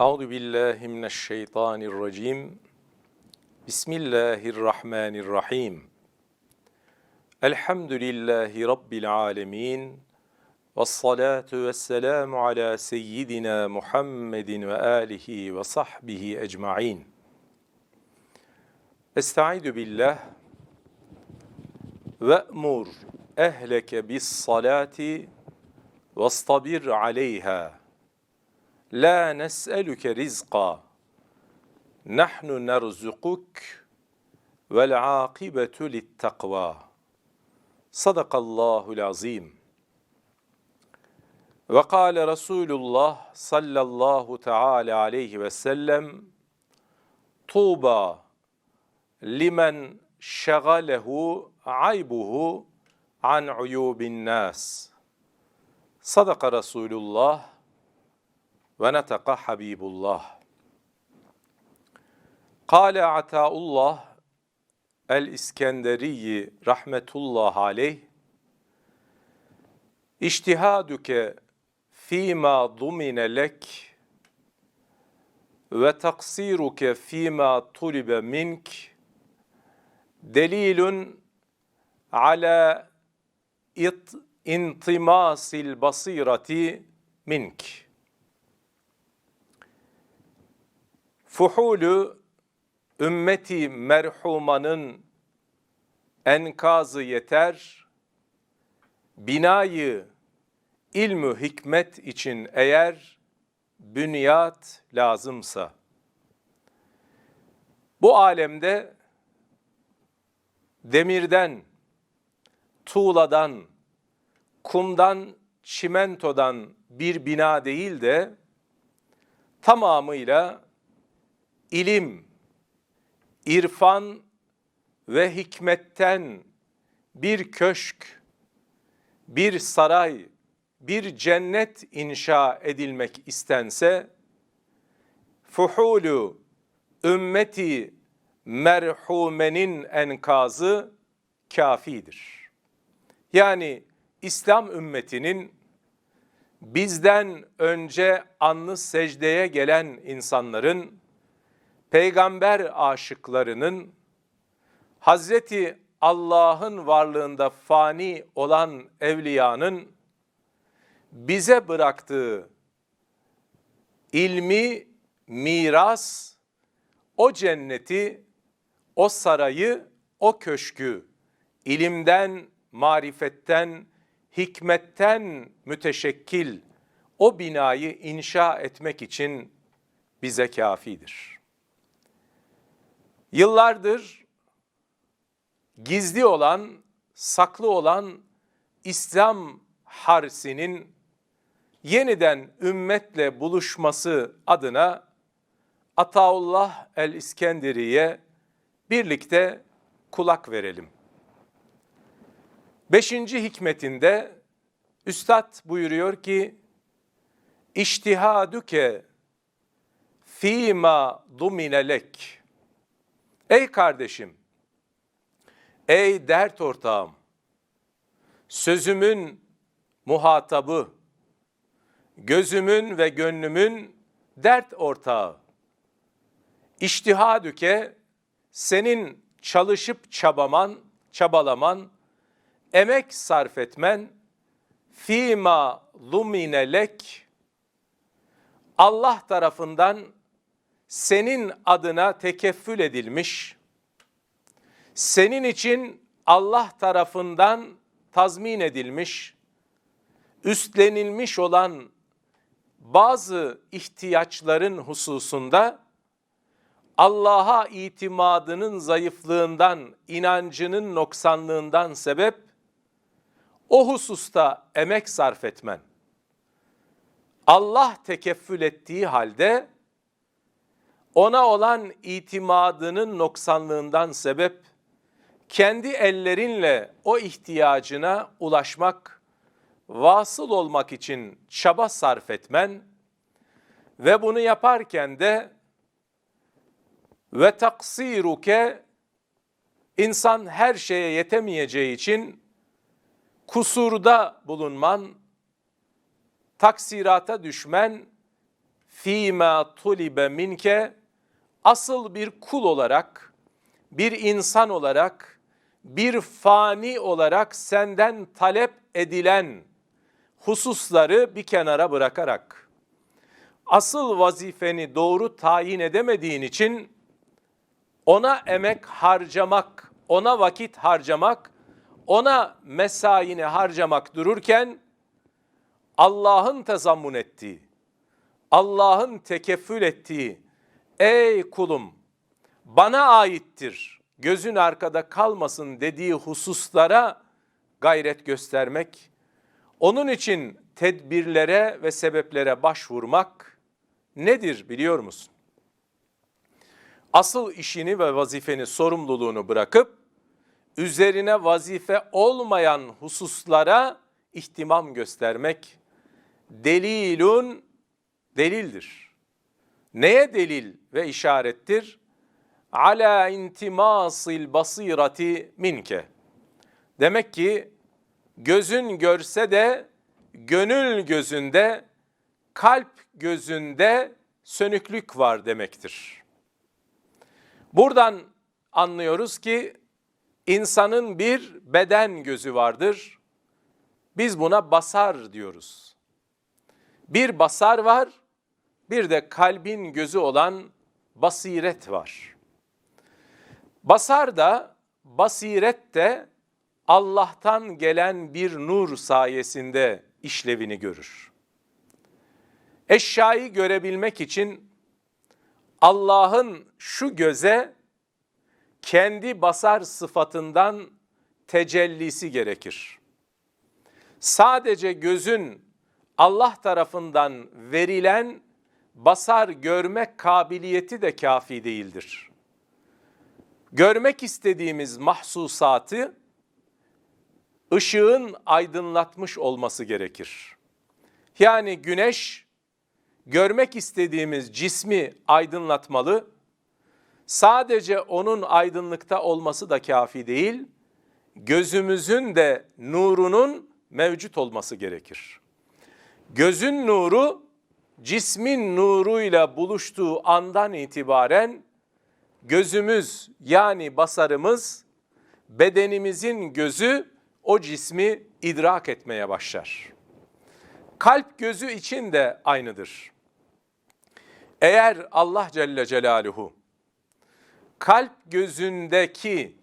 Euzu billahi mineşşeytanirracim. Bismillahirrahmanirrahim. Elhamdülillahi rabbil alamin. Ves salatu vesselamu ala seyyidina Muhammedin ve alihi ve sahbihi ecmaîn. Estaizu billah. Ve'mur ehleke bis salati vastabir aleyha. La nes'eluke rizqa. Nahnu nerzukuk vel akibetu littakva. Sadakallahul azim. Ve kâle Resulullah sallallahu teala aleyhi ve sellem Tuğba limen şegalehu aybuhu an uyubin nas. Sadaka Resulullah ve netaka Habibullah. Kale Ataullah el-İskenderiyi rahmetullah aleyh İçtihaduke fîmâ dumine lek ve taksiruke fîmâ tulibe mink delilun ala it intimasil basirati mink. Fuhulü ümmeti merhumanın enkazı yeter, binayı ilmü hikmet için eğer bünyat lazımsa, bu alemde demirden, tuğladan, kumdan, çimentodan bir bina değil de tamamıyla ilim, irfan ve hikmetten bir köşk, bir saray, bir cennet inşa edilmek istense, fuhulu ümmeti merhumenin enkazı kafidir. Yani İslam ümmetinin bizden önce anlı secdeye gelen insanların, peygamber aşıklarının, Hazreti Allah'ın varlığında fani olan evliyanın bize bıraktığı ilmi miras, o cenneti, o sarayı, o köşkü ilimden, marifetten, hikmetten müteşekkil o binayı inşa etmek için bize kafidir. Yıllardır gizli olan, saklı olan İslam harsinin yeniden ümmetle buluşması adına Ataullah el-İskenderiye birlikte kulak verelim. Beşinci hikmetinde Üstad buyuruyor ki, İçtihadüke fîmâ duminelek. Ey kardeşim, ey dert ortağım, sözümün muhatabı, gözümün ve gönlümün dert ortağı. İçtihadüke senin çalışıp çabaman, çabalaman, emek sarf etmen fîmâ lumine lek Allah tarafından senin adına tekeffül edilmiş, senin için Allah tarafından tazmin edilmiş, üstlenilmiş olan bazı ihtiyaçların hususunda Allah'a itimadının zayıflığından, inancının noksanlığından sebep o hususta emek sarf etmen. Allah tekeffül ettiği halde ona olan itimadının noksanlığından sebep kendi ellerinle o ihtiyacına ulaşmak, vasıl olmak için çaba sarf etmen ve bunu yaparken de ve taksiruke insan her şeye yetemeyeceği için kusurda bulunman, taksirata düşmen fîmâ tulibe minke asıl bir kul olarak, bir insan olarak, bir fani olarak senden talep edilen hususları bir kenara bırakarak asıl vazifeni doğru tayin edemediğin için ona emek harcamak, ona vakit harcamak, ona mesaini harcamak dururken Allah'ın tezammun ettiği, Allah'ın tekeffül ettiği, ey kulum bana aittir, gözün arkada kalmasın dediği hususlara gayret göstermek, onun için tedbirlere ve sebeplere başvurmak nedir biliyor musun? Asıl işini ve vazifeni, sorumluluğunu bırakıp üzerine vazife olmayan hususlara ihtimam göstermek delilun delildir. Neye delil ve işarettir? Ala intimasil basirati minke. Demek ki gözün görse de gönül gözünde, kalp gözünde sönüklük var demektir. Buradan anlıyoruz ki insanın bir beden gözü vardır. Biz buna basar diyoruz. Bir basar var, bir de kalbin gözü olan basiret var. Basar da, basiret de Allah'tan gelen bir nur sayesinde işlevini görür. Eşyayı görebilmek için Allah'ın şu göze kendi basar sıfatından tecellisi gerekir. Sadece gözün Allah tarafından verilen basar görme kabiliyeti de kafi değildir. Görmek istediğimiz mahsusatı ışığın aydınlatmış olması gerekir. Yani güneş görmek istediğimiz cismi aydınlatmalı. Sadece onun aydınlıkta olması da kafi değil, gözümüzün de nurunun mevcut olması gerekir. Gözün nuru cismin nuruyla buluştuğu andan itibaren gözümüz yani basarımız bedenimizin gözü o cismi idrak etmeye başlar. Kalp gözü için de aynıdır. Eğer Allah Celle Celaluhu kalp gözündeki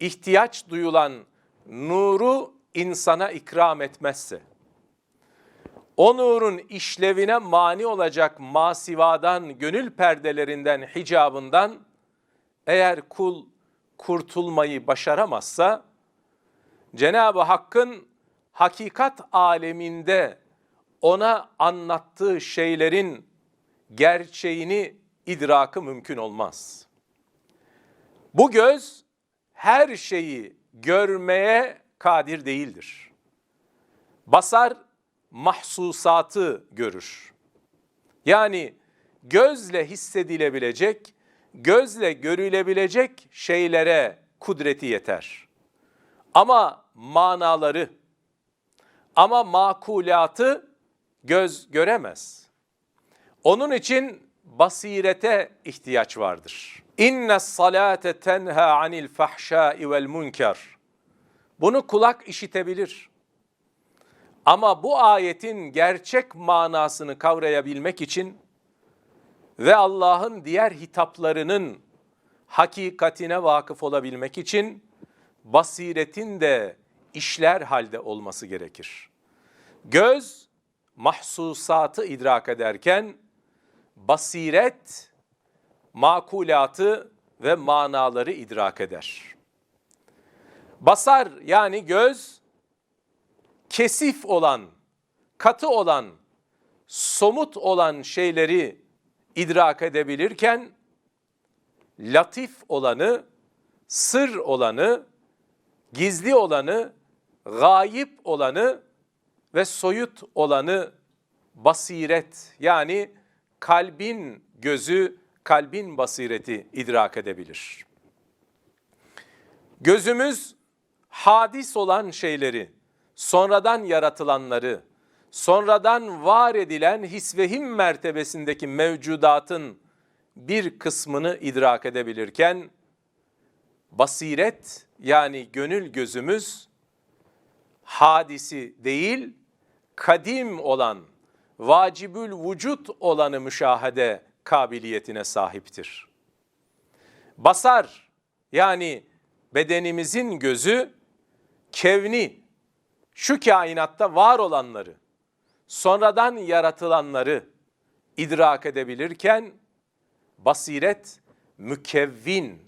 ihtiyaç duyulan nuru insana ikram etmezse, o nurun işlevine mani olacak masivadan, gönül perdelerinden, hicabından eğer kul kurtulmayı başaramazsa, Cenab-ı Hakk'ın hakikat aleminde ona anlattığı şeylerin gerçeğini idrakı mümkün olmaz. Bu göz her şeyi görmeye kadir değildir. Basar mahsusatı görür. Yani gözle hissedilebilecek, gözle görülebilecek şeylere kudreti yeter. Ama manaları, ama makulatı göz göremez. Onun için basirete ihtiyaç vardır. İnne salate tenha anil fahşai vel munkar. Bunu kulak işitebilir. Ama bu ayetin gerçek manasını kavrayabilmek için ve Allah'ın diğer hitaplarının hakikatine vakıf olabilmek için basiretin de işler halde olması gerekir. Göz mahsusatı idrak ederken basiret makulatı ve manaları idrak eder. Basar yani göz kesif olan, katı olan, somut olan şeyleri idrak edebilirken latif olanı, sır olanı, gizli olanı, gayip olanı ve soyut olanı basiret yani kalbin gözü, kalbin basireti idrak edebilir. Gözümüz hadis olan şeyleri, sonradan yaratılanları, sonradan var edilen his ve him mertebesindeki mevcudatın bir kısmını idrak edebilirken basiret yani gönül gözümüz hadisi değil kadim olan vacibül vücut olanı müşahede kabiliyetine sahiptir. Basar yani bedenimizin gözü kevni şu kainatta var olanları sonradan yaratılanları idrak edebilirken basiret mükevvin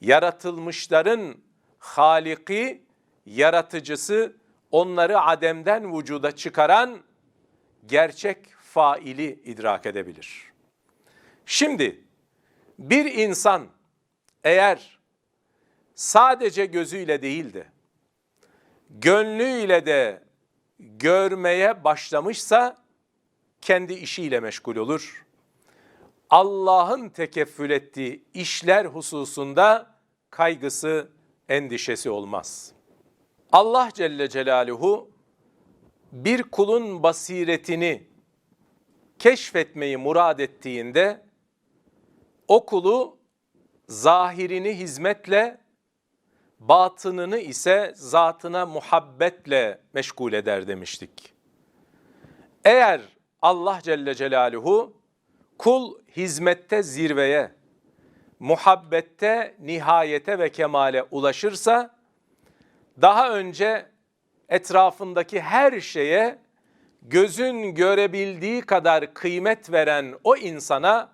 yaratılmışların haliki yaratıcısı onları ademden vücuda çıkaran gerçek faili idrak edebilir. Şimdi bir insan eğer sadece gözüyle değil de gönlüyle de görmeye başlamışsa kendi işiyle meşgul olur. Allah'ın tekeffül ettiği işler hususunda kaygısı, endişesi olmaz. Allah Celle Celaluhu bir kulun basiretini keşfetmeyi murad ettiğinde o kulu zahirini hizmetle, batınını ise zatına muhabbetle meşgul eder demiştik. Eğer Allah Celle Celaluhu kul hizmette zirveye, muhabbette nihayete ve kemale ulaşırsa, daha önce etrafındaki her şeye gözün görebildiği kadar kıymet veren o insana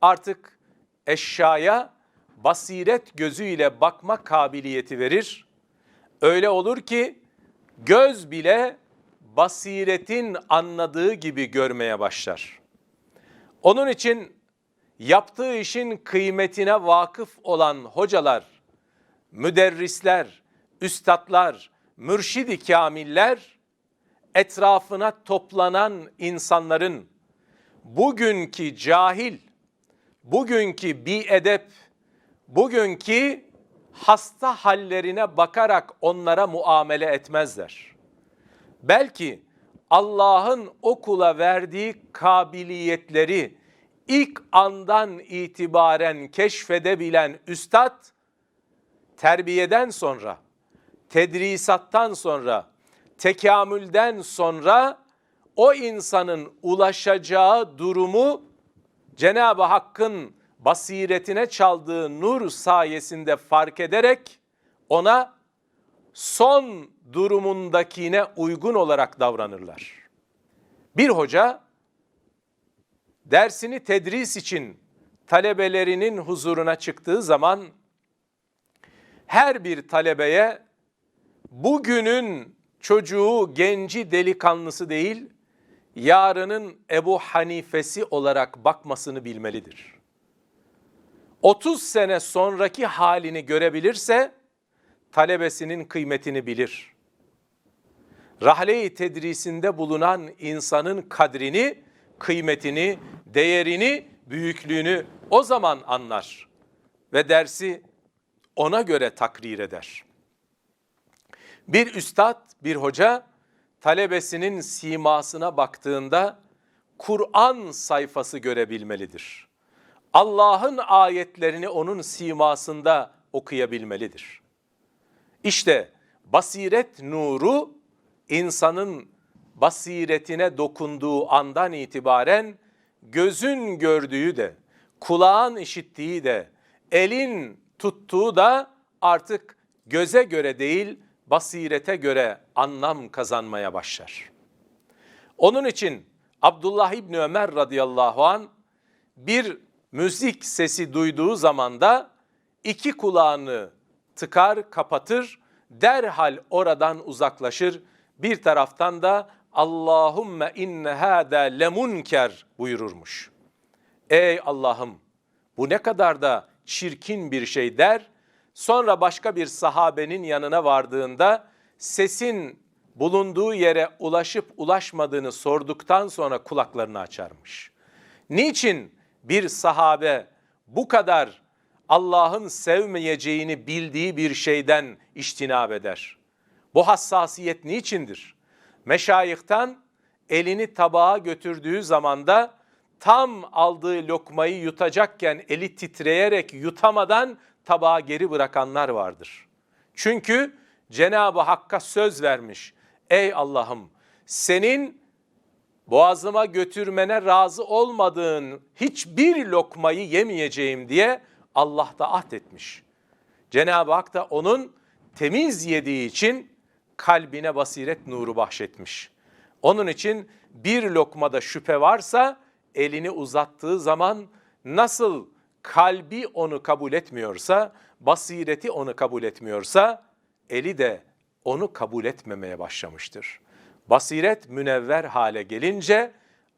artık eşyaya basiret gözüyle bakma kabiliyeti verir. Öyle olur ki göz bile basiretin anladığı gibi görmeye başlar. Onun için yaptığı işin kıymetine vakıf olan hocalar, müderrisler, üstadlar, mürşidi kamiller etrafına toplanan insanların bugünkü cahil, bugünkü bi edep, bugünkü hasta hallerine bakarak onlara muamele etmezler. Belki Allah'ın okula verdiği kabiliyetleri ilk andan itibaren keşfedebilen üstad terbiyeden sonra, tedrisattan sonra, tekamülden sonra o insanın ulaşacağı durumu Cenab-ı Hakk'ın basiretine çaldığı nur sayesinde fark ederek ona son durumundakine uygun olarak davranırlar. Bir hoca dersini tedris için talebelerinin huzuruna çıktığı zaman her bir talebeye bugünün çocuğu, genci, delikanlısı değil, yarının Ebu Hanifesi olarak bakmasını bilmelidir. 30 sene sonraki halini görebilirse talebesinin kıymetini bilir. Rahle-i tedrisinde bulunan insanın kadrini, kıymetini, değerini, büyüklüğünü o zaman anlar ve dersi ona göre takrir eder. Bir üstad, bir hoca talebesinin simasına baktığında Kur'an sayfası görebilmelidir. Allah'ın ayetlerini onun simasında okuyabilmelidir. İşte basiret nuru insanın basiretine dokunduğu andan itibaren gözün gördüğü de, kulağın işittiği de, elin tuttuğu da artık göze göre değil, basirete göre anlam kazanmaya başlar. Onun için Abdullah İbni Ömer radıyallahu an bir müzik sesi duyduğu zaman da iki kulağını tıkar, kapatır, derhal oradan uzaklaşır. Bir taraftan da Allahümme inne hâdâ lemunker buyururmuş. Ey Allah'ım bu ne kadar da çirkin bir şey der. Sonra başka bir sahabenin yanına vardığında sesin bulunduğu yere ulaşıp ulaşmadığını sorduktan sonra kulaklarını açarmış. Niçin bir sahabe bu kadar Allah'ın sevmeyeceğini bildiği bir şeyden iştinab eder? Bu hassasiyet niçindir? Meşayihtan elini tabağa götürdüğü zaman da tam aldığı lokmayı yutacakken eli titreyerek yutamadan tabağı geri bırakanlar vardır. Çünkü Cenab-ı Hakk'a söz vermiş. Ey Allah'ım senin boğazıma götürmene razı olmadığın hiçbir lokmayı yemeyeceğim diye Allah da ahdetmiş. Cenab-ı Hak da onun temiz yediği için kalbine basiret nuru bahşetmiş. Onun için bir lokmada şüphe varsa elini uzattığı zaman nasıl kalbi onu kabul etmiyorsa, basireti onu kabul etmiyorsa eli de onu kabul etmemeye başlamıştır. Basiret münevver hale gelince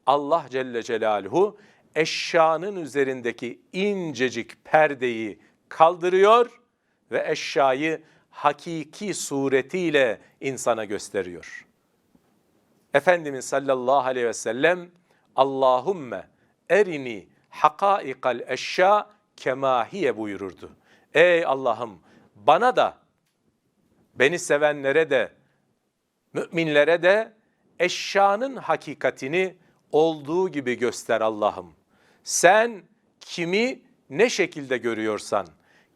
Allah Celle Celaluhu eşyanın üzerindeki incecik perdeyi kaldırıyor ve eşyayı hakiki suretiyle insana gösteriyor. Efendimiz sallallahu aleyhi ve sellem Allahümme erini hakaikal eşya kemahiye buyururdu. Ey Allah'ım bana da beni sevenlere de müminlere de eşyanın hakikatini olduğu gibi göster Allah'ım. Sen kimi ne şekilde görüyorsan,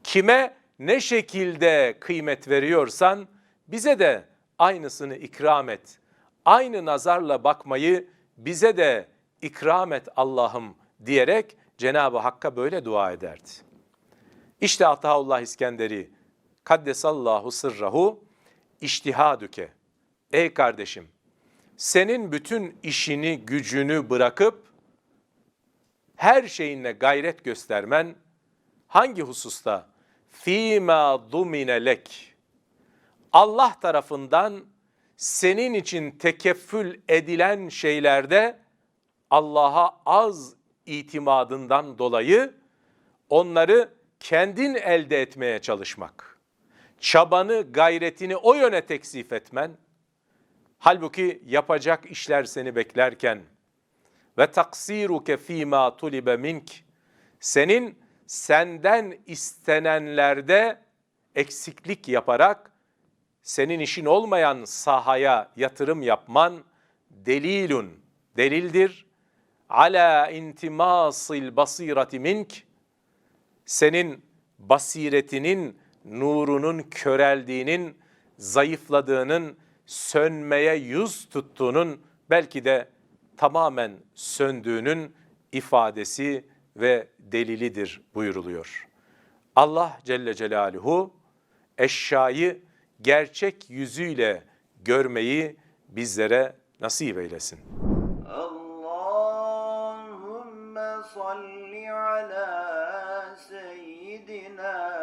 kime ne şekilde kıymet veriyorsan bize de aynısını ikram et. Aynı nazarla bakmayı bize de ikram et Allah'ım diyerek Cenab-ı Hakk'a böyle dua ederdi. İşte Ataullah İskenderi kaddesallahu sırrahu iştihadüke. Ey kardeşim senin bütün işini gücünü bırakıp her şeyinle gayret göstermen hangi hususta? Fîmâ dumine lek. Allah tarafından senin için tekeffül edilen şeylerde Allah'a az itimadından dolayı onları kendin elde etmeye çalışmak. Çabanı, gayretini o yöne teksif etmen. Halbuki yapacak işler seni beklerken ve taksiruke fîmâ tulibe mink. Senin senden istenenlerde eksiklik yaparak senin işin olmayan sahaya yatırım yapman delilun, delildir. Ala intimasil basirati mink. Senin basiretinin, nurunun köreldiğinin, zayıfladığının, sönmeye yüz tuttuğunun belki de tamamen söndüğünün ifadesi ve delilidir buyuruluyor. Allah Celle Celaluhu eşyayı gerçek yüzüyle görmeyi bizlere nasip eylesin. Allahümme salli ala seyyidina